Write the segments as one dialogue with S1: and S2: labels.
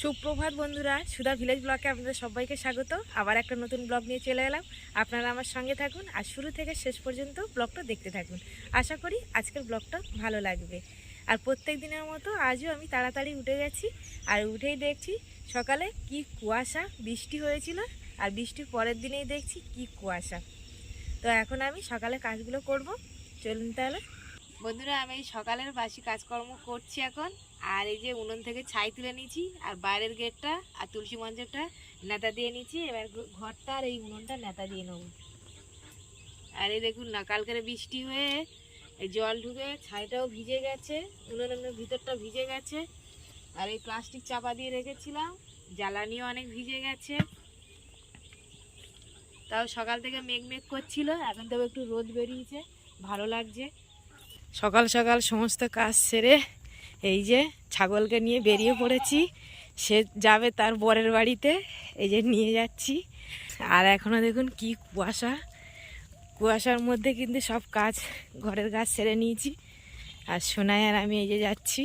S1: সুপ্রভাত বন্ধুরা, সুধা ভিলেজ ব্লকে আপনাদের সবাইকে স্বাগত। আবার একটা নতুন ব্লগ নিয়ে চলে এলাম। আপনারা আমার সঙ্গে থাকুন আর শুরু থেকে শেষ পর্যন্ত ব্লগটা দেখতে থাকুন। আশা করি আজকের ব্লগটা ভালো লাগবে। আর প্রত্যেক দিনের মতো আজও আমি তাড়াতাড়ি উঠে গেছি আর উঠেই দেখছি সকালে কি কুয়াশা, বৃষ্টি হয়েছিল আর বৃষ্টির পরের দিনেই দেখছি কি কুয়াশা। তো এখন আমি সকালে কাজগুলো করব। চলুন তাহলে। বন্ধুরা, আমি সকালের বাসি কাজকর্ম করছি এখন। আর এই যে উনুন থেকে ছাই তুলে নিয়েছি, আর বাইরের গেটটা আর তুলসী মঞ্চটা নেতা দিয়ে নিয়েছি। এবার ঘরটা আর এই উনুনটা নেতা দিয়ে নেব। আর এই দেখুন না কালকের বৃষ্টি হয়ে এই জল ঢুকে ছাইটাও ভিজে গেছে উনুনের ভিতরটা ভিজে গেছে। আর এই প্লাস্টিক চাপা দিয়ে রেখেছিলাম, জ্বালানিও অনেক ভিজে গেছে। তাও সকাল থেকে মেঘ মেঘ করছিল, এখন তবে একটু রোদ বেরিয়েছে, ভালো লাগছে। সকাল সকাল সমস্ত কাজ সেরে এই যে ছাগলকে নিয়ে বেরিয়ে পড়েছি। সে যাবে তার বরের বাড়িতে, এই যে নিয়ে যাচ্ছি। আর এখনও দেখুন কি কুয়াশা। কুয়াশার মধ্যে কিন্তু সব কাজ, ঘরের কাজ সেরে নিয়েছি। আর সোনাই আর আমি এই যে যাচ্ছি।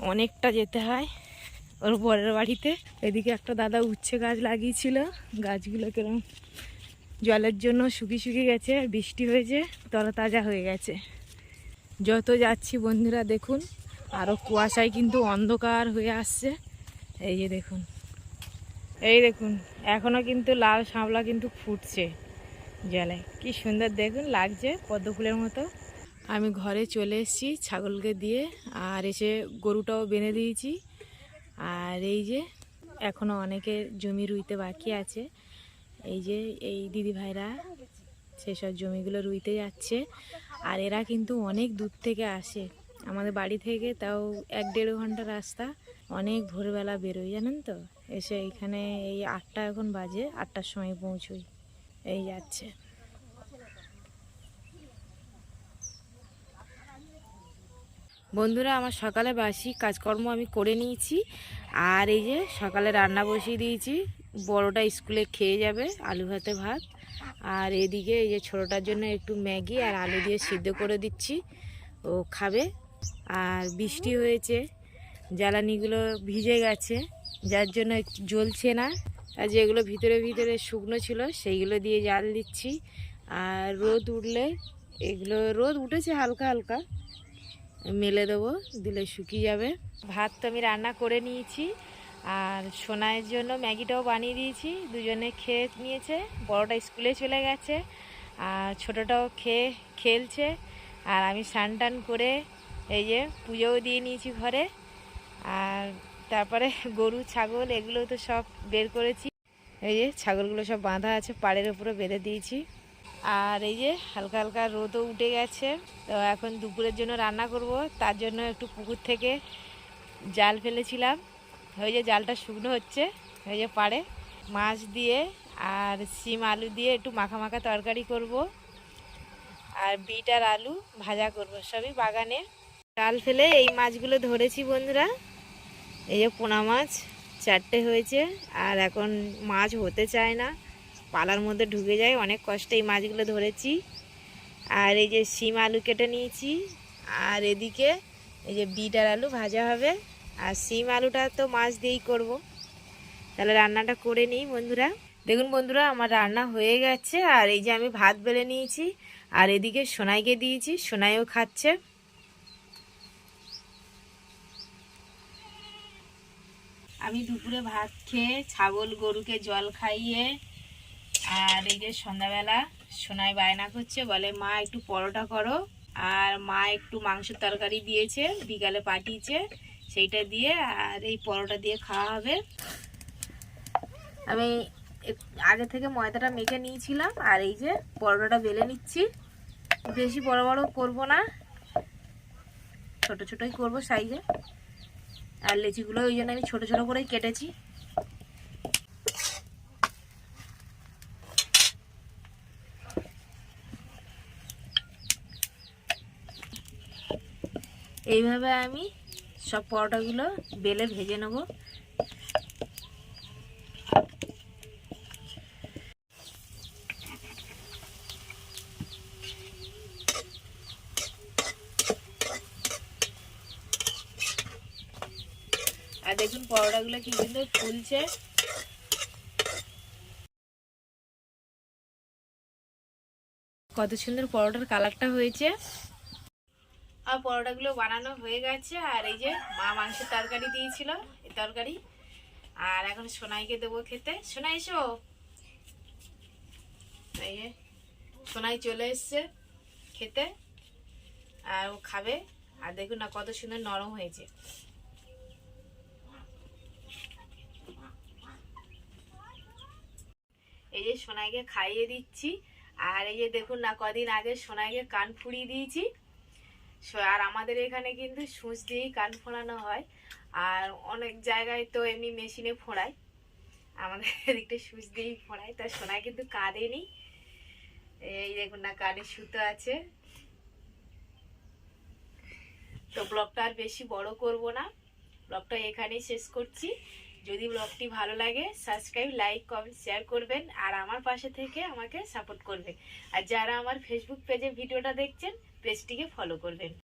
S1: অনেকটা যেতে হয় ওর বরের বাড়িতে। এদিকে একটা দাদা উচ্ছে গাছ লাগিয়েছিল। গাছগুলো কিরম জলের জন্য শুকিয়ে শুকিয়ে গেছে, আর বৃষ্টি হয়েছে, তরতাজা হয়ে গেছে। যত যাচ্ছি বন্ধুরা, দেখুন আরও কুয়াশায় কিন্তু অন্ধকার হয়ে আসছে। এই যে দেখুন, এই দেখুন এখনও কিন্তু লাল শাপলা কিন্তু ফুটছে জলে। কি সুন্দর দেখুন, লাগছে পদ্ম ফুলের মতো। আমি ঘরে চলে এসেছি ছাগলকে দিয়ে, আর এসে গরুটাও বেঁধে দিয়েছি। আর এই যে এখনও অনেকে জমি রুইতে বাকি আছে। এই যে এই দিদি ভাইরা সেসব জমিগুলো রুইতে যাচ্ছে। আর এরা কিন্তু অনেক দূর থেকে আসে। আমাদের বাড়ি থেকে তাও এক দেড় ঘণ্টা রাস্তা। অনেক ভোরবেলা বেরোয় জানেন তো? এসে এখানে এই আটটা এখন বাজে, আটটার সময় পৌঁছই। এই যাচ্ছে। বন্ধুরা, আমার সকালে বাসি কাজকর্ম আমি করে নিয়েছি। আর এই যে সকালে রান্না বসিয়ে দিয়েছি। বড়টা স্কুলে খেয়ে যাবে আলু ভাতে ভাত। আর এদিকে এই যে ছোটোটার জন্য একটু ম্যাগি আর আলু দিয়ে সিদ্ধ করে দিচ্ছি। ও খাবে। আর বৃষ্টি হয়েছে, জ্বালানিগুলো ভিজে গেছে, যার জন্য জ্বলছে না। আর যেগুলো ভিতরে ভিতরে শুকনো ছিল সেইগুলো দিয়ে জাল দিচ্ছি। আর রোদ উঠলে এগুলো, রোদ উঠেছে হালকা হালকা, মেলে দেবো, দিলে শুকিয়ে যাবে। ভাত তো আমি রান্না করে নিয়েছি। আর সোনাইয়ের জন্য ম্যাগিটাও বানিয়ে দিয়েছি। দুজনে খেয়ে নিয়েছে। বড়টা স্কুলে চলে গেছে আর ছোটোটাও খেয়ে খেলছে। আর আমি স্নান টান করে এই যে পুজোও দিয়ে নিয়েছি ঘরে। আর তারপরে গরু, ছাগল এগুলো তো সব বের করেছি। এই যে ছাগলগুলো সব বাঁধা আছে, পাড়ের উপরে বেঁধে দিয়েছি। আর এই যে হালকা হালকা রোদও উঠে গেছে। তো এখন দুপুরের জন্য রান্না করব। তার জন্য একটু পুকুর থেকে জাল ফেলেছিলাম। ওই যে জালটা শুকনো হচ্ছে ওই যে পাড়ে। মাছ দিয়ে আর শিম আলু দিয়ে একটু মাখা মাখা তরকারি করব। আর বিট আর আলু ভাজা করব, সবই বাগানে। জাল ফেলে এই মাছগুলো ধরেছি বন্ধুরা। এই যে পোনা মাছ, চারটে হয়েছে। আর এখন মাছ হতে চায় না, পালার মধ্যে ঢুকে যায়। অনেক কষ্টে এই মাছগুলো ধরেছি। আর এই যে শিম আলু কেটে নিয়েছি। আর এদিকে এই যে বিট আর আলু ভাজা হবে। আর সিম আলুটা তো মাছ দিয়েই করব। তাহলে রান্নাটা করে নিই বন্ধুরা। দেখুন বন্ধুরা, আমার রান্না হয়ে গেছে আর এই যে আমি ভাত বেলে নিয়েছি আর এদিকে সোনাইকে দিয়েছি, সোনাইও খাচ্ছে। আমি দুপুরে ভাত খেয়ে ছাগল গরুকে জল খাইয়ে আর এই যে সন্ধ্যাবেলা সোনাই বায়না করছে, বলে, মা, একটু পরোটা করো। আর মা একটু মাংসের তরকারি দিয়েছে, বিকালে পাঠিয়েছে, সেইটা দিয়ে আর এই পরোটা দিয়ে খাওয়া হবে। আমি আগে থেকে ময়দাটা মেখে নিয়েছিলাম, আর এই যে পরোটাটা বেলে নিচ্ছি। বেশি বড় বড় করব না, ছোট ছোটই করব সাইজে আর লেচিগুলো ওই জন্য আমি ছোট ছোট করেই কেটেছি। এইভাবে আমি সব পরোটাগুলো বেলে ভেজে নেব। আর দেখুন পরোটাগুলো কি সুন্দর ফুলছে। কত সুন্দর পরোটার কালারটা হয়েছে। আর পরোটাগুলো বানানো হয়ে গেছে, আর এই যে মা মাংসের তরকারি দিয়েছিল, এই তরকারি। আর এখন সোনাইকে দেবো খেতে। সোনাই, এসো। এই যে, সোনাই চলে এসছে খেতে, আর ও খাবে। আর দেখুন না কত সুন্দর নরম হয়েছে। এই যে সোনাইকে খাইয়ে দিচ্ছি। আর এই যে দেখুন না কদিন আগে সোনাইকে কান ফুড়িয়ে দিয়েছি। আর আমাদের এখানে কিন্তু সূচ দিয়েই কান ফোড়ানো হয়। আর অনেক জায়গায় তো এমনি মেশিনে ফোড়ায়। আমাদের এদিকটা সুচ দিয়েই ফোড়ায়। তা সোনাই কিন্তু কাঁদেনি এই দেখুন না, কানে সুতো আছে। তো ব্লগটা আর বেশি বড় করব না। ব্লগটা এখানেই শেষ করছি। যদি ব্লগটি ভালো লাগে সাবস্ক্রাইব লাইক কমেন্ট শেয়ার করবেন। আর আমার পাশে থেকে আমাকে সাপোর্ট করবেন। আর যারা আমার ফেসবুক পেজে ভিডিওটা দেখছেন পেজটিকে ফলো করবেন।